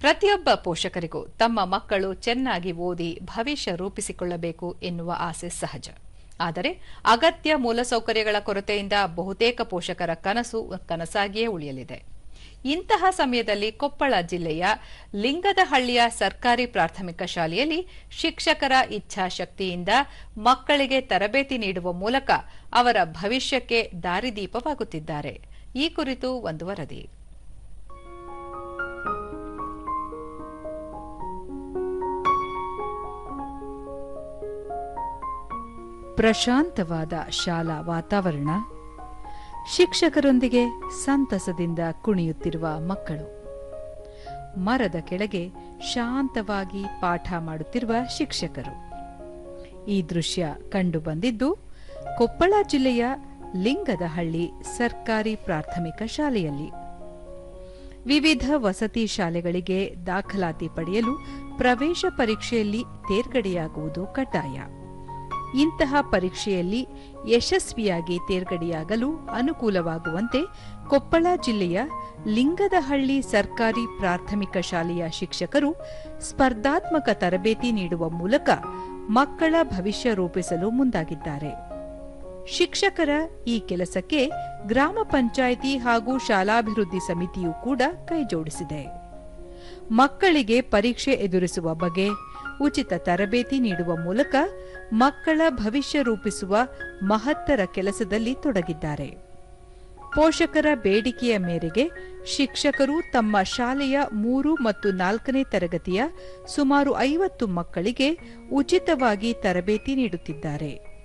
ಪ್ರತಿಯೊಬ್ಬ ಪೋಷಕರಿಗೂ ತಮ್ಮ ಮಕ್ಕಳು ಚೆನ್ನಾಗಿ ಓದಿ ಭವಿಷ್ಯ ರೂಪಿಸಿಕೊಳ್ಳಬೇಕು ಎನ್ನುವ ಆಸೆ ಸಹಜ. ಆದರೆ ಅಗತ್ಯ ಮೂಲಸೌಕರ್ಯಗಳ ಕೊರತೆಯಿಂದ ಬಹುತೇಕ ಪೋಷಕರ ಕನಸು ಕನಸಾಗಿಯೇ ಉಳಿಯಲಿದೆ. ಇಂತಹ ಸಮಯದಲ್ಲಿ ಕೊಪ್ಪಳ ಜಿಲ್ಲೆಯ ಲಿಂಗದಹಳ್ಳಿಯ ಸರ್ಕಾರಿ ಪ್ರಾಥಮಿಕ ಶಾಲೆಯಲ್ಲಿ ಶಿಕ್ಷಕರ ಇಚ್ಛಾಶಕ್ತಿಯಿಂದ ಮಕ್ಕಳಿಗೆ ತರಬೇತಿ ನೀಡುವ ಮೂಲಕ ಅವರ ಭವಿಷ್ಯಕ್ಕೆ ದಾರಿದೀಪವಾಗುತ್ತಿದ್ದಾರೆ. ಈ ಕುರಿತು ಒಂದು ವರದಿ. ಪ್ರಶಾಂತವಾದ ಶಾಲಾ ವಾತಾವರಣ, ಶಿಕ್ಷಕರೊಂದಿಗೆ ಸಂತಸದಿಂದ ಕುಣಿಯುತ್ತಿರುವ ಮಕ್ಕಳು. ಮರದ ಕೆಳಗೆ ಶಾಂತವಾಗಿ ಪಾಠ ಮಾಡುತ್ತಿರುವ ಶಿಕ್ಷಕರು. ಈ ದೃಶ್ಯ ಕಂಡುಬಂದಿದ್ದು ಕೊಪ್ಪಳ ಜಿಲ್ಲೆಯ ಲಿಂಗದಹಳ್ಳಿ ಸರ್ಕಾರಿ ಪ್ರಾಥಮಿಕ ಶಾಲೆಯಲ್ಲಿ. ವಿವಿಧ ವಸತಿ ಶಾಲೆಗಳಿಗೆ ದಾಖಲಾತಿ ಪಡೆಯಲು ಪ್ರವೇಶ ಪರೀಕ್ಷೆಯಲ್ಲಿ ತೇರ್ಗಡೆಯಾಗುವುದು ಕಡ್ಡಾಯ. ಇಂತಹ ಪರೀಕ್ಷೆಯಲ್ಲಿ ಯಶಸ್ವಿಯಾಗಿ ತೇರ್ಗಡೆಯಾಗಲು ಅನುಕೂಲವಾಗುವಂತೆ ಕೊಪ್ಪಳ ಜಿಲ್ಲೆಯ ಲಿಂಗದಹಳ್ಳಿ ಸರ್ಕಾರಿ ಪ್ರಾಥಮಿಕ ಶಾಲೆಯ ಶಿಕ್ಷಕರು ಸ್ಪರ್ಧಾತ್ಮಕ ತರಬೇತಿ ನೀಡುವ ಮೂಲಕ ಮಕ್ಕಳ ಭವಿಷ್ಯ ರೂಪಿಸಲು ಮುಂದಾಗಿದ್ದಾರೆ. ಶಿಕ್ಷಕರ ಈ ಕೆಲಸಕ್ಕೆ ಗ್ರಾಮ ಪಂಚಾಯಿತಿ ಹಾಗೂ ಶಾಲಾಭಿವೃದ್ಧಿ ಸಮಿತಿಯೂ ಕೂಡ ಕೈಜೋಡಿಸಿದೆ. ಮಕ್ಕಳಿಗೆ ಪರೀಕ್ಷೆ ಎದುರಿಸುವ ಬಗೆ ಉಚಿತ ತರಬೇತಿ ನೀಡುವ ಮೂಲಕ ಮಕ್ಕಳ ಭವಿಷ್ಯ ರೂಪಿಸುವ ಮಹತ್ತರ ಕೆಲಸದಲ್ಲಿ ತೊಡಗಿದ್ದಾರೆ. ಪೋಷಕರ ಬೇಡಿಕೆಯ ಮೇರೆಗೆ ಶಿಕ್ಷಕರು ತಮ್ಮ ಶಾಲೆಯ ಮೂರು ಮತ್ತು ನಾಲ್ಕನೇ ತರಗತಿಯ ಸುಮಾರು ಐವತ್ತು ಮಕ್ಕಳಿಗೆ ಉಚಿತವಾಗಿ ತರಬೇತಿ ನೀಡುತ್ತಿದ್ದಾರೆ.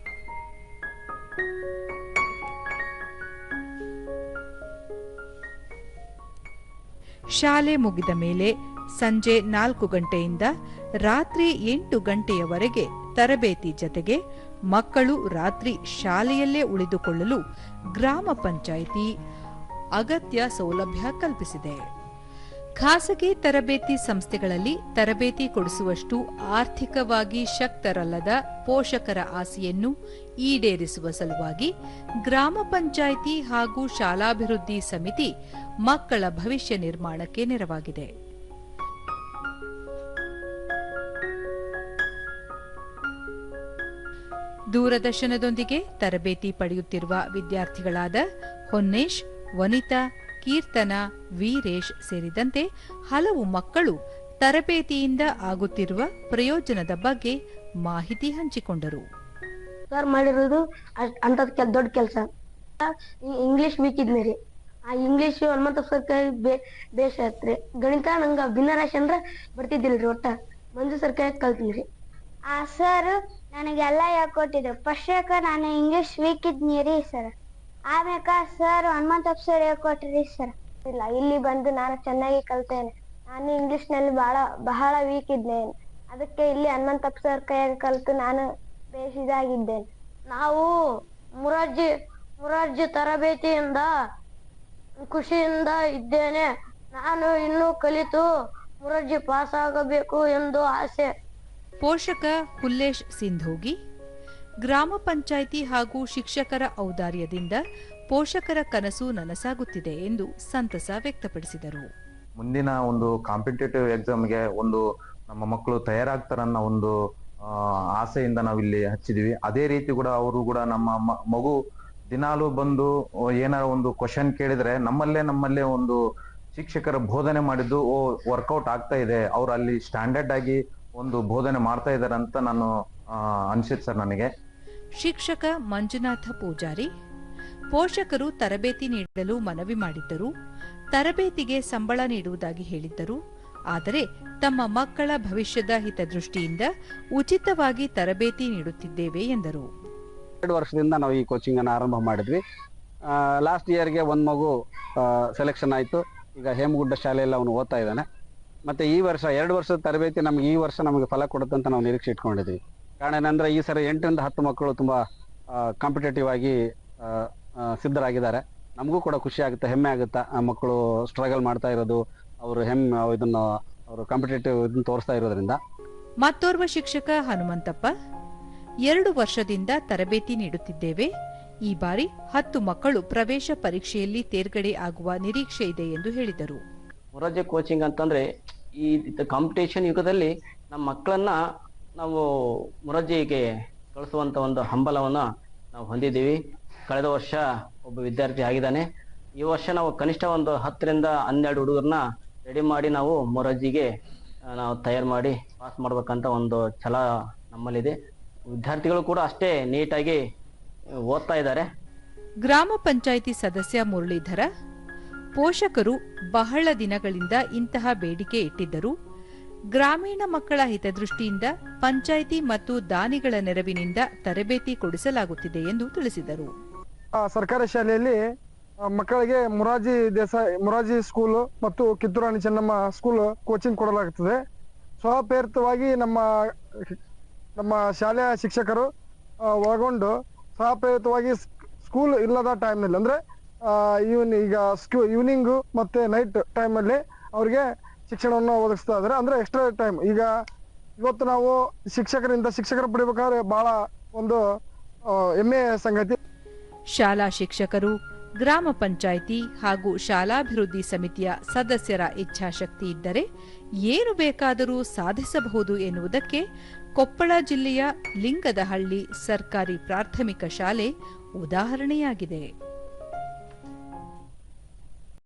ಶಾಲೆ ಮುಗಿದ ಮೇಲೆ ಸಂಜೆ ನಾಲ್ಕು ಗಂಟೆಯಿಂದ ರಾತ್ರಿ ಎಂಟು ಗಂಟೆಯವರೆಗೆ ತರಬೇತಿ ಜತೆಗೆ ಮಕ್ಕಳು ರಾತ್ರಿ ಶಾಲೆಯಲ್ಲೇ ಉಳಿದುಕೊಳ್ಳಲು ಗ್ರಾಮ ಪಂಚಾಯಿತಿ ಅಗತ್ಯ ಸೌಲಭ್ಯ ಕಲ್ಪಿಸಿದೆ. ಖಾಸಗಿ ತರಬೇತಿ ಸಂಸ್ಥೆಗಳಲ್ಲಿ ತರಬೇತಿ ಕೊಡಿಸುವಷ್ಟು ಆರ್ಥಿಕವಾಗಿ ಶಕ್ತರಲ್ಲದ ಪೋಷಕರ ಆಸೆಯನ್ನು ಈಡೇರಿಸುವ ಸಲುವಾಗಿ ಗ್ರಾಮ ಪಂಚಾಯಿತಿ ಹಾಗೂ ಶಾಲಾಭಿವೃದ್ಧಿ ಸಮಿತಿ ಮಕ್ಕಳ ಭವಿಷ್ಯ ನಿರ್ಮಾಣಕ್ಕೆ ನೆರವಾಗಿದೆ. ದೂರದರ್ಶನದೊಂದಿಗೆ ತರಬೇತಿ ಪಡೆಯುತ್ತಿರುವ ವಿದ್ಯಾರ್ಥಿಗಳಾದ ಹೊನ್ನೇಶ್, ವನಿತಾ, ಕೀರ್ತನ, ವೀರೇಶ್ ಸೇರಿದಂತೆ ಹಲವು ಮಕ್ಕಳು ತರಬೇತಿಯಿಂದ ಆಗುತ್ತಿರುವ ಪ್ರಯೋಜನದ ಬಗ್ಗೆ ಮಾಹಿತಿ ಹಂಚಿಕೊಂಡರು. ಸರ್, ಮಾಡಿರೋದು ಅಂತ ದೊಡ್ಡ ಕೆಲಸ. ಇಂಗ್ಲಿಷ್ ವೀಕ್ ರೀ ಆ ಇಂಗ್ಲಿಷ್ ಹನುಮಂತ ಸರ್ಕಾರಿ ಬೇ ಬೇಷ್ ಆತ್ರಿ ಗಣಿತ ನಂಗ ಭಿನ್ನರಾಶಿ ಅಂದ್ರ ಬರ್ತಿದ್ದಿಲ್ರಿ ಒಟ್ಟ. ಮಂಜು ಸರ್ ಕೈ ಕಲ್ತೀನಿ ಆ ಸರ್ ನನಗೆಲ್ಲ ಹೇಳ್ಕೊಟ್ಟಿದ್ರು ಫಸ್ಟ್ ನಾನು ಇಂಗ್ಲಿಷ್ ವೀಕ್ ಇದ್ನಿ ರೀ ಸರ್ ಆಮ್ಯಾಕ ಸರ್ ಹನುಮಂತ ಸರ್ ಹೇಳ್ಕೊಟ್ರಿ ಸರ್ ಇಲ್ಲ ಇಲ್ಲಿ ಬಂದು ನಾನು ಚೆನ್ನಾಗಿ ಕಲ್ತೇನೆ. ನಾನು ಇಂಗ್ಲಿಷ್ನಲ್ಲಿ ಬಹಳ ಬಹಳ ವೀಕ್ ಇದ್ದೇನೆ. ಅದಕ್ಕೆ ಇಲ್ಲಿ ಹನುಮಂತಪ್ಪ ಸರ್ ಕೈಯಾಗ ಕಲ್ತು ನಾನು ಬೇಸಿದಾಗಿದ್ದೇನೆ ನಾವು ಮುರಾರ್ಜಿ ಮುರಾರ್ಜಿ ತರಬೇತಿಯಿಂದ ಖುಷಿಯಿಂದ ಇದ್ದೇನೆ. ನಾನು ಇನ್ನೂ ಕಲಿತು ಮುರಾರ್ಜಿ ಪಾಸ್ ಆಗಬೇಕು ಎಂದು ಆಸೆ. ಪೋಷಕ ಹುಲ್ಲೇಶ್ ಸಿಂಧೋಗಿ, ಗ್ರಾಮ ಪಂಚಾಯಿತಿ ಹಾಗೂ ಶಿಕ್ಷಕರ ಔದಾರ್ಯದಿಂದ ಪೋಷಕರ ಕನಸು ನನಸಾಗುತ್ತಿದೆ ಎಂದು ಸಂತಸ ವ್ಯಕ್ತಪಡಿಸಿದರು. ಮುಂದಿನ ಒಂದು ಕಾಂಪಿಟೇಟಿವ್ ಎಕ್ಸಾಮ್ಗೆ ಒಂದು ನಮ್ಮ ಮಕ್ಕಳು ತಯಾರಾಗ್ತಾರನ್ನ ಒಂದು ಆಸೆಯಿಂದ ನಾವಿಲ್ಲಿ ಹಚ್ಚಿದೀವಿ. ಅದೇ ರೀತಿ ಕೂಡ ಅವರು ಕೂಡ ನಮ್ಮ ಮಗು ದಿನಾಲು ಬಂದು ಏನಾರ ಒಂದು ಕ್ವಶನ್ ಕೇಳಿದ್ರೆ ನಮ್ಮಲ್ಲೇ ನಮ್ಮಲ್ಲೇ ಒಂದು ಶಿಕ್ಷಕರ ಬೋಧನೆ ಮಾಡಿದ್ದು, ಓ ವರ್ಕೌಟ್ ಆಗ್ತಾ ಇದೆ. ಅವ್ರು ಅಲ್ಲಿ ಸ್ಟ್ಯಾಂಡರ್ಡ್ ಆಗಿ ಒಂದು ಬೋಧನೆ ಮಾಡ್ತಾ ಇದ್ದಾರೆ ಅಂತ ನಾನು ಅನ್ಸಿತ್ ಸರ್ ನನಗೆ. ಶಿಕ್ಷಕ ಮಂಜುನಾಥ ಪೂಜಾರಿ ಪೋಷಕರು ತರಬೇತಿ ನೀಡಲು ಮನವಿ ಮಾಡಿದ್ದರು ತರಬೇತಿಗೆ ಸಂಬಳ ನೀಡುವುದಾಗಿ ಹೇಳಿದ್ದರು ಆದರೆ ತಮ್ಮ ಮಕ್ಕಳ ಭವಿಷ್ಯದ ಹಿತದೃಷ್ಟಿಯಿಂದ ಉಚಿತವಾಗಿ ತರಬೇತಿ ನೀಡುತ್ತಿದ್ದೇವೆ ಎಂದರು. ಎರಡು ವರ್ಷದಿಂದ ನಾವು ಈ ಕೋಚಿಂಗ್ ಅನ್ನು ಆರಂಭ ಮಾಡಿದ್ವಿ. ಲಾಸ್ಟ್ ಇಯರ್ಗೆ ಒಂದು ಮಗು ಸೆಲೆಕ್ಷನ್ ಆಯಿತು. ಈಗ ಹೇಮಗುಡ್ಡ ಶಾಲೆಯಲ್ಲಿ ಅವನು ಓದ್ತಾ ಇದ್ದಾನೆ. ಮತ್ತೆ ಈ ವರ್ಷ ಎರಡು ವರ್ಷದ ತರಬೇತಿ ನಮ್ಗೆ ಈ ವರ್ಷ ನಮಗೆ ಫಲ ಕೊಡುತ್ತೆ ಅಂತ ನಾವು ನಿರೀಕ್ಷೆ ಇಟ್ಕೊಂಡಿದ್ವಿ ಕಾರಣ ಏನಂದ್ರೆ ಈ ಸರಿ ಎಂಟರಿಂದ ಹತ್ತು ಮಕ್ಕಳು ತುಂಬಾ ಕಾಂಪಿಟೇಟಿವ್ ಆಗಿ ಸಿದ್ಧರಾಗಿದ್ದಾರೆ. ನಮಗೂ ಕೂಡ ಖುಷಿ ಆಗುತ್ತೆ ಹೆಮ್ಮೆ ಆಗುತ್ತೆ. ಆ ಮಕ್ಕಳು ಸ್ಟ್ರಗಲ್ ಮಾಡ್ತಾ ಇರೋದು ಅವರು ಹೆಮ್ಮೆ ಇದನ್ನ ಅವರು ಕಾಂಪಿಟೇಟಿವ್ ಇದನ್ನ ತೋರಿಸ್ತಾ ಇರೋದ್ರಿಂದ. ಮತ್ತೋರ್ವ ಶಿಕ್ಷಕ ಹನುಮಂತಪ್ಪ ಎರಡು ವರ್ಷದಿಂದ ತರಬೇತಿ ನೀಡುತ್ತಿದ್ದೇವೆ. ಈ ಬಾರಿ ಹತ್ತು ಮಕ್ಕಳು ಪ್ರವೇಶ ಪರೀಕ್ಷೆಯಲ್ಲಿ ತೇರ್ಗಡೆ ಆಗುವ ನಿರೀಕ್ಷೆ ಇದೆ ಎಂದು ಹೇಳಿದರು. ಹೊರಜೆ ಕೋಚಿಂಗ್ ಅಂತಂದ್ರೆ ಈ ಕಾಂಪಿಟೇಷನ್ ಯುಗದಲ್ಲಿ ನಮ್ಮ ಮಕ್ಕಳನ್ನ ನಾವು ಮುರಜಿಗೆ ಕಳಿಸುವಂತ ಒಂದು ಹಂಬಲವನ್ನು ನಾವು ಹೊಂದಿದ್ದೀವಿ. ಕಳೆದ ವರ್ಷ ಒಬ್ಬ ವಿದ್ಯಾರ್ಥಿ ಆಗಿದ್ದಾನೆ. ಈ ವರ್ಷ ನಾವು ಕನಿಷ್ಠ ಒಂದು ಹತ್ತರಿಂದ ಹನ್ನೆರಡು ಹುಡುಗರನ್ನ ರೆಡಿ ಮಾಡಿ ನಾವು ಮೊರಜ್ಜಿಗೆ ನಾವು ತಯಾರು ಮಾಡಿ ಪಾಸ್ ಮಾಡ್ಬೇಕಂತ ಒಂದು ಛಲ ನಮ್ಮಲ್ಲಿದೆ. ವಿದ್ಯಾರ್ಥಿಗಳು ಕೂಡ ಅಷ್ಟೇ ನೀಟಾಗಿ ಓದ್ತಾ ಇದ್ದಾರೆ. ಗ್ರಾಮ ಪಂಚಾಯಿತಿ ಸದಸ್ಯ ಮುರಳೀಧರ ಪೋಷಕರು ಬಹಳ ದಿನಗಳಿಂದ ಇಂತಹ ಬೇಡಿಕೆ ಇಟ್ಟಿದ್ದರು. ಗ್ರಾಮೀಣ ಮಕ್ಕಳ ಹಿತದೃಷ್ಟಿಯಿಂದ ಪಂಚಾಯಿತಿ ಮತ್ತು ದಾನಿಗಳ ನೆರವಿನಿಂದ ತರಬೇತಿ ಕೊಡಿಸಲಾಗುತ್ತಿದೆ ಎಂದು ತಿಳಿಸಿದರು. ಸರ್ಕಾರಿ ಶಾಲೆಯಲ್ಲಿ ಮಕ್ಕಳಿಗೆ ಮುರಾಜಿ ದೇಸಾಯಿ ಮುರಾಜಿ ಸ್ಕೂಲ್ ಮತ್ತು ಕಿತ್ತೂರಾಣಿ ಚೆನ್ನಮ್ಮ ಸ್ಕೂಲ್ ಕೋಚಿಂಗ್ ಕೊಡಲಾಗುತ್ತದೆ. ಸ್ವಪ್ರೇರಿತವಾಗಿ ನಮ್ಮ ನಮ್ಮ ಶಾಲೆಯ ಶಿಕ್ಷಕರು ಒಳಗೊಂಡು ಸ್ವಪ್ರೇರಿತವಾಗಿ ಸ್ಕೂಲ್ ಇಲ್ಲದ ಟೈಮ್ನಲ್ಲಿ ಅಂದ್ರೆ ಇವನ್ ಈಗ ಸ್ಕೂ ಈವ್ನಿಂಗು ಮತ್ತೆ ನೈಟ್ ಅಲ್ಲಿ ಅವ್ರಿಗೆ ಶಿಕ್ಷಣವನ್ನು ಒದಗಿಸ್ತಾ ಇದ್ದಾರೆ ಅಂದ್ರೆ ಎಕ್ಸ್ಟ್ರಾ ಟೈಮ್ ಈಗ ಇವತ್ತು ನಾವು ಶಿಕ್ಷಕರಿಂದ ಶಿಕ್ಷಕರು ಪಡಿಬೇಕಾದ್ರೆ ಬಹಳ ಒಂದು ಹೆಮ್ಮೆಯ ಸಂಗತಿ. ಶಾಲಾ ಶಿಕ್ಷಕರು, ಗ್ರಾಮ ಪಂಚಾಯಿತಿ ಹಾಗೂ ಶಾಲಾಭಿವೃದ್ಧಿ ಸಮಿತಿಯ ಸದಸ್ಯರ ಇಚ್ಛಾಶಕ್ತಿ ಇದ್ದರೆ ಏನು ಬೇಕಾದರೂ ಸಾಧಿಸಬಹುದು ಎನ್ನುವುದಕ್ಕೆ ಕೊಪ್ಪಳ ಜಿಲ್ಲೆಯ ಲಿಂಗದಹಳ್ಳಿ ಸರ್ಕಾರಿ ಪ್ರಾಥಮಿಕ ಶಾಲೆ ಉದಾಹರಣೆಯಾಗಿದೆ.